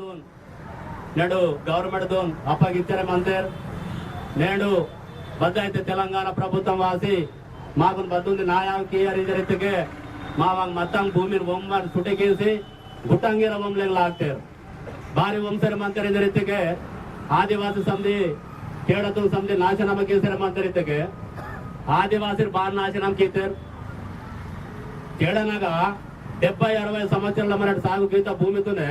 దూన్. నేడు గవర్నమెంట్ దూన్. అప్పగిచ్చారు మంతేర్. నేడు బద్దైతే తెలంగాణ ప్రభుత్వం వాసి మాకు బద్దుంది న్యాయం కీయరిద్దరిద్దకే మా మాకు మొత్తం భూమిని బొమ్మ సుటకేసి గుట్టంగీర బొమ్మలకు లాక్తారు. భారీ వంశర మంతరిద్దరిద్దకే ఆదివాసి సంధి కేడతు సంధి నాశనమ కేసర మంతరిద్దకే ఆదివాసి బాగా నాశనం కీతారు. కేడనగా డెబ్బై అరవై సంవత్సరాల మన సాగు గీత భూమితోనే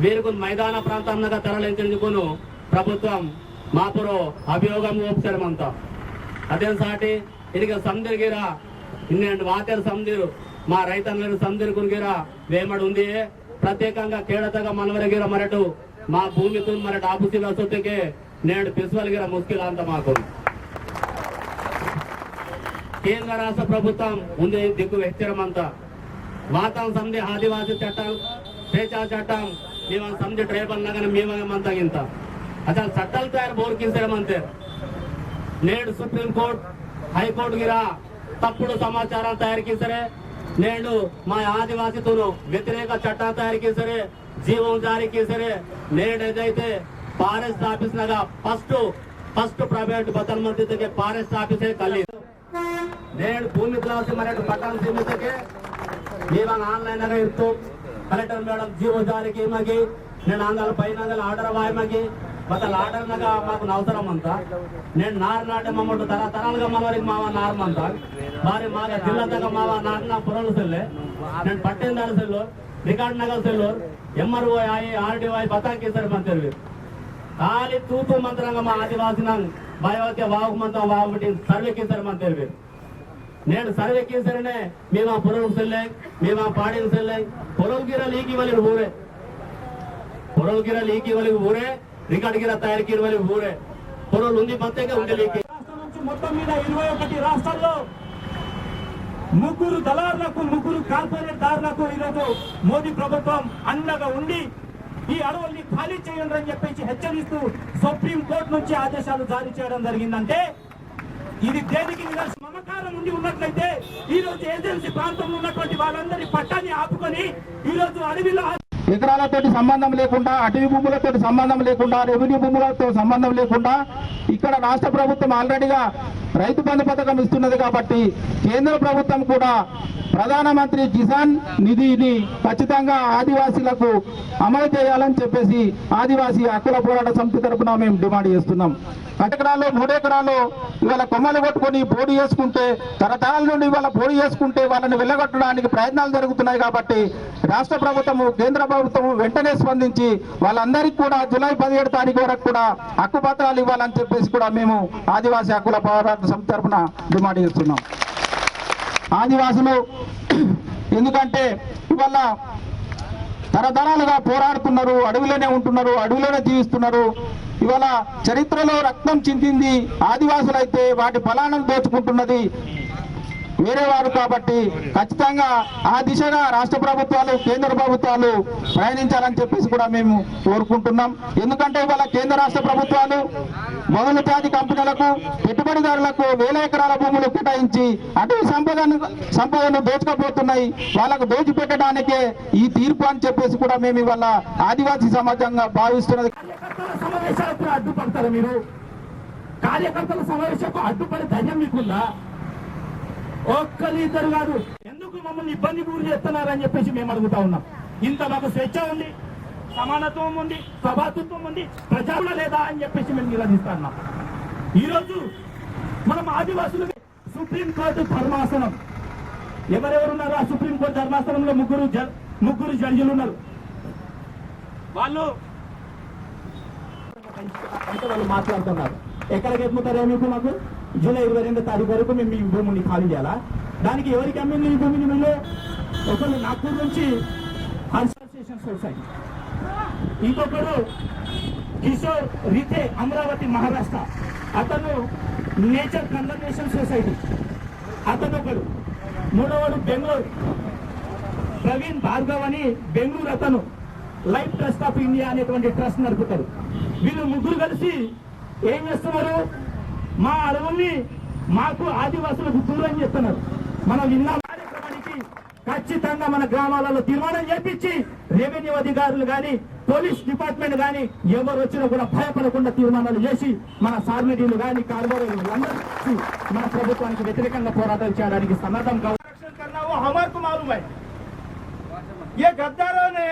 వీరికి మైదాన ప్రాంతంగా తరలించేందుకును ప్రభుత్వం మాపురు అభియోగం ఓపుతారమంతా అదే సాటి? ఇదిగ సందిరిగిరా ఇన్నేంటి వాతేరు సందిరు మా రైతన్నలు సందిరి కురిగిరా వేమడు ఉంది ప్రత్యేకంగా కేడతగా మనవరగిర మరటు మా భూమితో మరటు ఆపుసి వసతికి నేడు పిసువలిగిర ముస్కిల్ అంత మాకు. కేంద్ర రాష్ట్ర ప్రభుత్వం ఉంది దిక్కు వ్యక్తిరమంతా వాతం సంధి ఆదివాసీ చట్టం స్వేచ్ఛా చట్టం మేము సంధి ట్రైబల్ నగన మేమంతా ఇంత అసలు చట్టాలు తయారు బోర్కించడమంతే నేడు సుప్రీం కోర్ట్ హైకోర్టు గిరా తప్పుడు సమాచారం తయారు చేసరే నేడు మా ఆదివాసితోను వ్యతిరేక చట్టాలు తయారు చేసరే జీవం జారీ చేసరే నేడు ఏదైతే ఫారెస్ట్ ఆఫీస్ నగా ఫస్ట్ ఫస్ట్ ప్రైవేట్ బతల్ మంత్రి ఫారెస్ట్ ఆఫీసే కలి నేడు ಭೂಮಿ ಕ್ಲಾಸ್ ಮರಾಠ ಪಟ್ಟಣ ಸೀಮಿತಕ್ಕೆ ಇವಾಗ ಆನ್ಲೈನ್ ಆಗ ಇತ್ತು కలెక్టర్ మేడం జీరో జారీకి మాకి నేను అందులో పైన ఆర్డర్ వాయమకి మళ్ళీ ఆర్డర్ మాకు అవసరం అంతా. నేను నారు నాటే మమ్మల్ని తరతరాలుగా మన వారికి మావా నారమంతా మరి మా జిల్లా మావా నాటిన పొరలు సెల్లే. నేను పట్టేందారు సెల్లు రికార్డ్ నగర్ సెల్లు ఎంఆర్ఓ ఆయి ఆర్డీఓ ఆయి బతాకేశారు మన ఖాళీ తూపు మంత్రంగా మా ఆదివాసిన భయవకే వాగు మంత్రం వాగుబట్టి సర్వేకేశారు మన తెలివి. నేను సర్వేకి సరేనే మేము ఆ పొరలు సెల్లే మేము ఆ పాడిన సెల్లే. పొరలు గిర లీకి వలి ఊరే. పొరలు గిర లీకి వలి ఊరే రికార్డ్ గిర తయారీకి వలి ఊరే. పొరలు ఉంది మత్తేగా ఉంది లీకి. మొత్తం మీద ఇరవై ఒకటి రాష్ట్రాల్లో ముగ్గురు దళారులకు ముగ్గురు కార్పొరేట్ దారులకు ఈరోజు మోదీ ప్రభుత్వం అండగా ఉండి ఈ అడవుల్ని ఖాళీ చేయండి అని చెప్పేసి హెచ్చరిస్తూ సుప్రీం కోర్టు నుంచి ఆదేశాలు జారీ చేయడం జరిగిందంటే ఇది దేనికి మమకారం ఉండి ఉన్నట్లయితే ఈ రోజు ఏజెన్సీ ప్రాంతంలో ఉన్నటువంటి వాళ్ళందరి పట్టాన్ని ఆపుకొని ఈ రోజు అడవిలో ఎకరాలతోటి సంబంధం లేకుండా అటవీ భూములతో సంబంధం లేకుండా రెవెన్యూ భూములతో సంబంధం లేకుండా ఇక్కడ రాష్ట్ర ప్రభుత్వం ఆల్రెడీగా రైతు బంధు పథకం ఇస్తున్నది కాబట్టి కేంద్ర ప్రభుత్వం కూడా ప్రధానమంత్రి కిసాన్ నిధిని ఖచ్చితంగా ఆదివాసీలకు అమలు చేయాలని చెప్పేసి ఆదివాసీ హక్కుల పోరాట సమితి తరఫున మేము డిమాండ్ చేస్తున్నాం. ఎకరాలు మూడు ఎకరాలు ఇవాళ కొమ్మలు కొట్టుకొని పోటీ చేసుకుంటే తరతరాల నుండి ఇవాళ పోటీ చేసుకుంటే వాళ్ళని వెళ్ళగొట్టడానికి ప్రయత్నాలు జరుగుతున్నాయి కాబట్టి రాష్ట్ర ప్రభుత్వము కేంద్ర ప్రభుత్వము వెంటనే స్పందించి వాళ్ళందరికీ కూడా జూలై పదిహేడు తారీఖు వరకు కూడా హక్కు పత్రాలు ఇవ్వాలని చెప్పేసి కూడా మేము ఆదివాసీ హక్కుల పోరాట సమితి తరపున డిమాండ్ చేస్తున్నాం. ఆదివాసులు. ఎందుకంటే ఇవాళ తరతరాలుగా పోరాడుతున్నారు అడవిలోనే ఉంటున్నారు అడవిలోనే జీవిస్తున్నారు. ఇవాళ చరిత్రలో రక్తం చిందింది ఆదివాసులైతే వాటి ఫలాలను దోచుకుంటున్నది వేరే వారు కాబట్టి ఖచ్చితంగా ఆ దిశగా రాష్ట్ర ప్రభుత్వాలు కేంద్ర ప్రభుత్వాలు ప్రయాణించాలని చెప్పేసి కూడా మేము కోరుకుంటున్నాం. ఎందుకంటే ఇవాళ కేంద్ర రాష్ట్ర ప్రభుత్వాలు మొదలు జాతి కంపెనీలకు పెట్టుబడిదారులకు వేల ఎకరాల భూములు కేటాయించి అటు సంపదను సంపదను దోచుకపోతున్నాయి. వాళ్ళకు దోచిపెట్టడానికే ఈ తీర్పు అని చెప్పేసి కూడా మేము ఇవాళ ఆదివాసీ సమాజంగా భావిస్తున్నది. కార్యకర్తల సమావేశాలకు అడ్డుపడతారు మీరు? కార్యకర్తల అడ్డుపడే ధైర్యం మీకుందా? ఒక్కరు ఇద్దరు కాదు. ఎందుకు మమ్మల్ని ఇబ్బంది గురి చేస్తున్నారని చెప్పేసి మేము అడుగుతా ఉన్నాం. ఇంత మాకు స్వేచ్ఛ ఉంది సమానత్వం ఉంది సభాతృత్వం ఉంది ప్రజాకుల లేదా అని చెప్పేసి మేము నిలదీస్తున్నాం ఈరోజు మనం ఆదివాసులు సుప్రీం కోర్టు ధర్మాసనం. ఎవరెవరున్నారు ఆ సుప్రీం కోర్టు ధర్మాసనంలో ముగ్గురు జ- ముగ్గురు జడ్జిలు ఉన్నారు. వాళ్ళు అంటే వాళ్ళు మాట్లాడుతున్నారు. ఎక్కడికి ఎత్తుతారో మాకు? జూలై ఇరవై రెండు తారీఖు వరకు మేము ఈ భూమిని ఖాళీ చేయాలా? దానికి ఎవరికి అమ్మింది ఈ భూమిని మీరు ఒకరు నాగ్పూర్ నుంచి అసోసియేషన్ సొసైటీ ఇంకొకరు కిషోర్ రితే అమరావతి మహారాష్ట్ర. అతను నేచర్ కన్జర్వేషన్ సొసైటీ. అతను ఒకడు. మూడవడు బెంగళూరు. ప్రవీణ్ భార్గవ్ అని బెంగళూరు అతను. లైఫ్ ట్రస్ట్ ఆఫ్ ఇండియా అనేటువంటి ట్రస్ట్ నడుపుతారు. వీళ్ళు ముగ్గురు కలిసి ఏం చేస్తున్నారు? మా అడవుల్ని మాకు ఆదివాసులకు దూరం చేస్తున్నారు మనం విన్న కార్యక్రమానికి ఖచ్చితంగా మన గ్రామాలలో తీర్మానం చేపించి రెవెన్యూ అధికారులు కానీ పోలీస్ డిపార్ట్మెంట్ కానీ ఎవరు వచ్చినా కూడా భయపడకుండా తీర్మానాలు చేసి మన సార్మిడీలు కానీ కార్పొరేట్లు అందరూ కలిసి మన ప్రభుత్వానికి వ్యతిరేకంగా పోరాటం చేయడానికి సన్నద్ధం కావాలి संरक्षण करना वो हमारे को मालूम है ये गद्दारों ने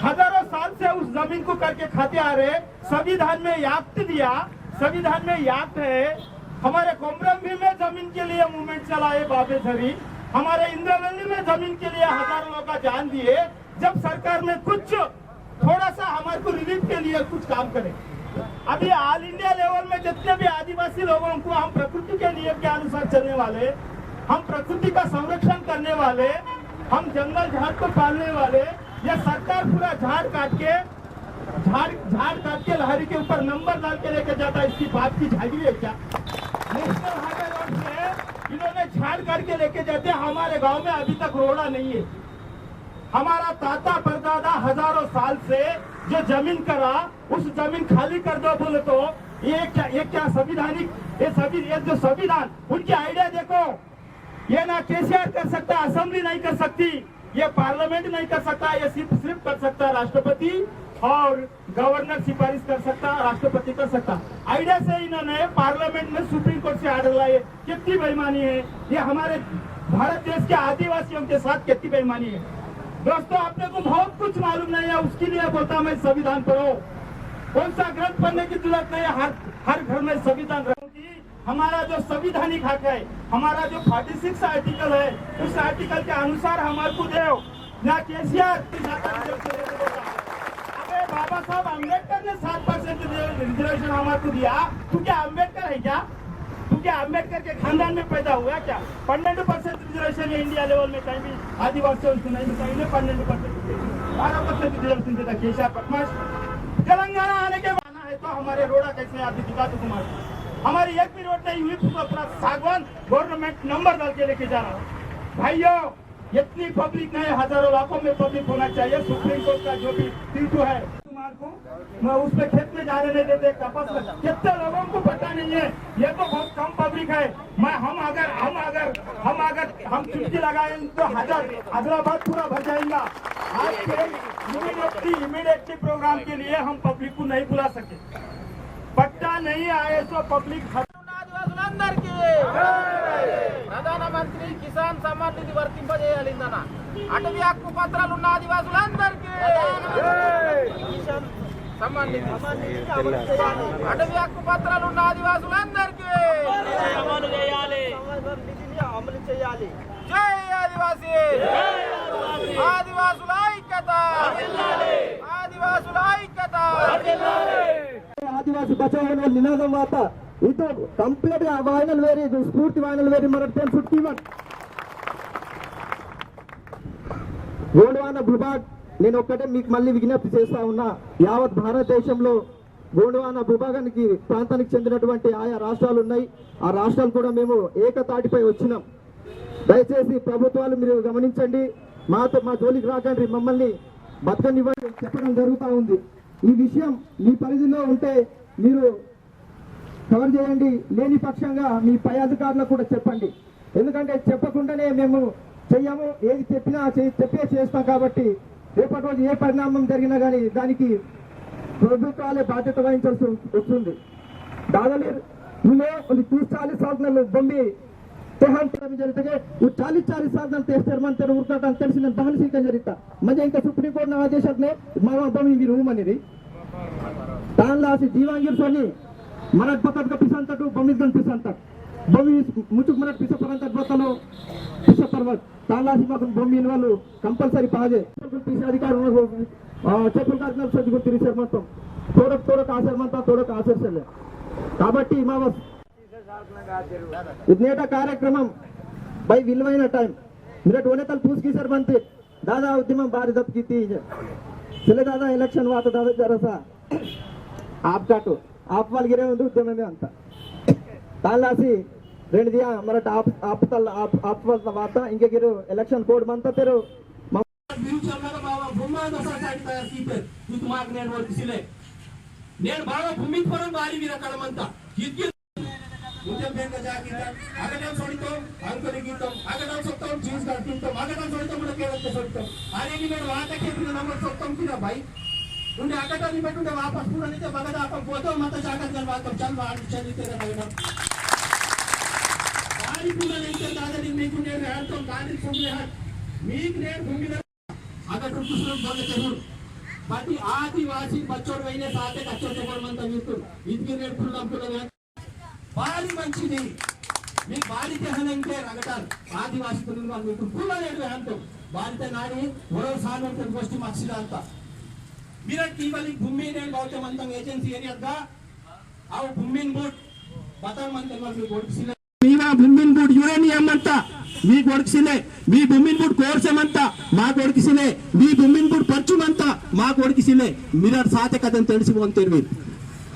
हजारों साल से उस जमीन को करके खाते आ रहे संविधान में याक्त दिया संविधान में याद है, हमारे कोमरम भी में ज़मीन के लिए मूवमेंट चलाए, बाबे झरी हमारे इंद्रवली में ज़मीन के लिए हज़ारों लोग का जान दिए। जब सरकार में कुछ, थोड़ा सा हमारे को रिलीफ के लिए कुछ काम करे। अभी ऑल इंडिया लेवल में जितने भी आदिवासी लोगों को हम प्रकृति के नियम के अनुसार चलने वाले, हम प्रकृति का संरक्षण करने वाले, हम जंगल झाड़ को पालने वाले, ये सरकार पूरा झाड़ काट के झाड़ झाड़ काट के लहरी के ऊपर नंबर डाल के लेके जाता है। इसकी बात की झाड़ी है क्या? नेशनल हाईवे रोड से इन्होंने झाड़ काट के लेके जाते हमारे गाँव में अभी तक रोड़ा नहीं है। हमारा ताता परदादा हज़ारों साल से जो ज़मीन करा, उस ज़मीन खाली कर दो बोले तो। ये क्या ये क्या संविधानिक, ये सभी, ये जो संविधान, उनकी आइडिया देखो। ये ना केसीआर कर सकता, असेंबली नहीं कर सकती, ये पार्लियामेंट नहीं कर सकता, ये सिर्फ़ सिर्फ़ कर सकता राष्ट्रपति। और गवर्नर सिफारिश कर सकता, राष्ट्रपति कर सकता। आइडिया से इन्होंने पार्लियामेंट में सुप्रीम कोर्ट से आर्डर लाए। कितनी बेईमानी है। ये हमारे भारत देश के आदिवासियों के साथ कितनी बेईमानी है। दोस्तों, आपने को बहुत कुछ मालूम नहीं है। उसके लिए बोलता मैं संविधान पढ़ो कौन सा ग्रंथ पढ़ने की ज़रूरत नहीं है? हर हर घर में संविधान रखूँगी हमारा जो संविधानिक हक है, हमारा जो 46 आर्टिकल है, उस आर्टिकल के अनुसार हमारे को दो ना केसीआर बाबा साहब अंबेडकर ने सात परसेंट रिजर्वेशन हमारे दिया। तू क्या अंबेडकर है क्या? तू क्या अंबेडकर के खानदान में पैदा हुआ क्या? पन्नेंडु परसेंट रिजर्वेशन है इंडिया लेवल में, कहीं भी आदिवासियों को नहीं मिलता इन्हें परसेंट बारह परसेंट रिजर्वेशन देता केशा पटमाश तेलंगाना आने के आना है तो हमारे रोड़ा कैसे आदि दिखा दो हमारी एक भी रोड नहीं हुई, पूरा सागवान गवर्नमेंट नंबर डाल के लेके जा रहा है। भाइयों, इतनी पब्लिक नहीं, हज़ारों लाखों में पब्लिक होना चाहिए, सुप्रीम कोर्ट का जो भी टीटू है। कुमार को मैं उसमें खेत में जाने नहीं देते कपास में कितने लोगों को पता नहीं है ये तो बहुत कम पब्लिक है मैं हम अगर हम अगर हम अगर हम चुटकी लगाए तो हजार हैदराबाद पूरा भर जाएगा आज के इमीडिएटली इमीडिएटली प्रोग्राम के लिए हम पब्लिक को नहीं बुला सके पट्टा नहीं आए तो पब्लिक ఆదివాసులందరికీ ప్రధానమంత్రి కిసాన్ సమ్మాన్ నిధి వర్తింపజేయాలిందన అటవీ హక్కు పత్రాలు ఉన్న ఆదివాసులందరికీ అటవీ హక్కు పత్రాలు ఉన్న ఆదివాసులందరికీ. అమలు చేయాలి జై ఆదివాసి. ఆదివాసుల ఐక్యత. ఆదివాసుల ఐక్యత. ఆదివాసి బచావ్ నినాదం వాత ఇటు కంప్లీట్గా వాయినలు వేరే స్ఫూర్తి వాయినలు వేరి టెన్ ఫిఫ్టీ వన్. గోండవాన భూభాగ్ నేను ఒక్కటే మీకు మళ్ళీ విజ్ఞప్తి చేస్తా ఉన్నా. యావత్ భారతదేశంలో గోండవాన భూభాగానికి ప్రాంతానికి చెందినటువంటి ఆయా రాష్ట్రాలు ఉన్నాయి. ఆ రాష్ట్రాలు కూడా మేము ఏకతాటిపై వచ్చినాం. దయచేసి ప్రభుత్వాలు మీరు గమనించండి. మాతో మా జోలికి రాకండి మమ్మల్ని బతకనివ్వండి చెప్పడం జరుగుతూ ఉంది. ఈ విషయం మీ పరిధిలో ఉంటే మీరు కవర్ చేయండి. లేని పక్షంగా మీ పై అధికారులకు కూడా చెప్పండి. ఎందుకంటే చెప్పకుండానే మేము చెయ్యము. ఏది చెప్పినా చెప్పే చేస్తాం కాబట్టి రేపటి రోజు ఏ పరిణామం జరిగినా కానీ దానికి ప్రభుత్వాలే బాధ్యత వహించాల్సి వస్తుంది. దాదాపు వాళ్ళు చాలీ సాధనలు బొమ్మి తెహాంతం జరిగితే చాలీస్ చాలీ సాధనలు తెస్తారు. మన తెరు ఉరుకుతా అని తెలిసి నేను దహన సీకం జరుగుతా మంచి ఇంకా సుప్రీంకోర్టు ఆదేశాన్ని మన బొమ్మి మీరు ఊమనిది దానిలాసి జీవాంగిర్ సోని మన బతక పిసంతటు బొమ్మిది కనిపిస్తా బొమ్మి ముచ్చుకు మనకు పిసపరంత పరంత బతలో తాళాసి మాకు బొమ్మిన వాళ్ళు కంపల్సరీ పాజే తీసే అధికారం చెప్పులు కాసిన సజ్జు తీసారు మొత్తం తోడకు తోడకు ఆచరమంతా తోడకు ఆచరిసలే కాబట్టి మా ఇదేట కార్యక్రమం బై విలువైన టైం మీరు ఓనేతలు పూసుకీసారు మంత్రి దాదా ఉద్యమం భారీ దప్పికి సెలే దాదా ఎలక్షన్ వాత దాదా జరసా ఆప్కాటు ఆప్ వాళ్ళు గిరే ఉంది ఉద్యమమే అంత తాళాసి రెండు దియా మరట ఆప్ ఆపుతల్ ఆప్ ఆపవల తర్వాత ఇంకెగిరు ఎలక్షన్ కోడ్ మంత తెరు ఫ్యూచర్ లో బాబా బొమ్మ సొసైటీ తయారు కీపర్ ఇది మాకు నేను వర్తిసిలే నేను బాగా భూమికి పరం బారి మీరు కడమంతా ఇది मुझे बैंक जा गीता अगर हम सोचतो अंकुरी गीतम अगर हम सोचतो जींस का गीतम अगर हम सोचतो मुझे केवल के सोचतो अरे नी मेरे वाता के बिना नंबर सोचतो किना भाई ఉండే అక్కడ నీ పెట్టుండే వాపస్ కూడా నీతే బగదా అప్ప పోతాం మత జాగ్రత్త గల వాతం చల్ వాడి చలితే బగదా వారి ప్రభుత్వం కానీ చూడలేదు మీకు నేను భూమిలో అక్కడ చూసిన బొంద చెరువులు. ప్రతి ఆదివాసి బచ్చోడు అయిన సాతే కచ్చోడమంతా మీకు ఇది నేర్పులు నమ్ముతున్నా మంచిది. మీ బాలితహన ఇంకే రగటారు ఆదివాసి పిల్లలు మీకు నాడి ఓరో సార్ గోష్ఠి మక్షిద అంతా మీరట్ ఇవల్ల భూమి నేను గౌతమ్ అంతం ఏజెన్సీ ఏరియా ఆ భూమిని బోట్ బతామంతా మీకు బోట్ మీద భూమిని బోట్ యురేనియం అంతా. మీకు ఒడికిసిందే మీ భూమిని కూడా కోర్చమంతా మాకు ఒడికిసిందే మీ భూమిని కూడా పరచుమంతా మాకు ఒడికిసిందే మీరు సాటే కదని తెలిసి పోంతేరు మీరు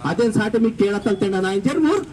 అదేం సాటే మీకు కేళత్తలు తిండా నాయించారు మీరు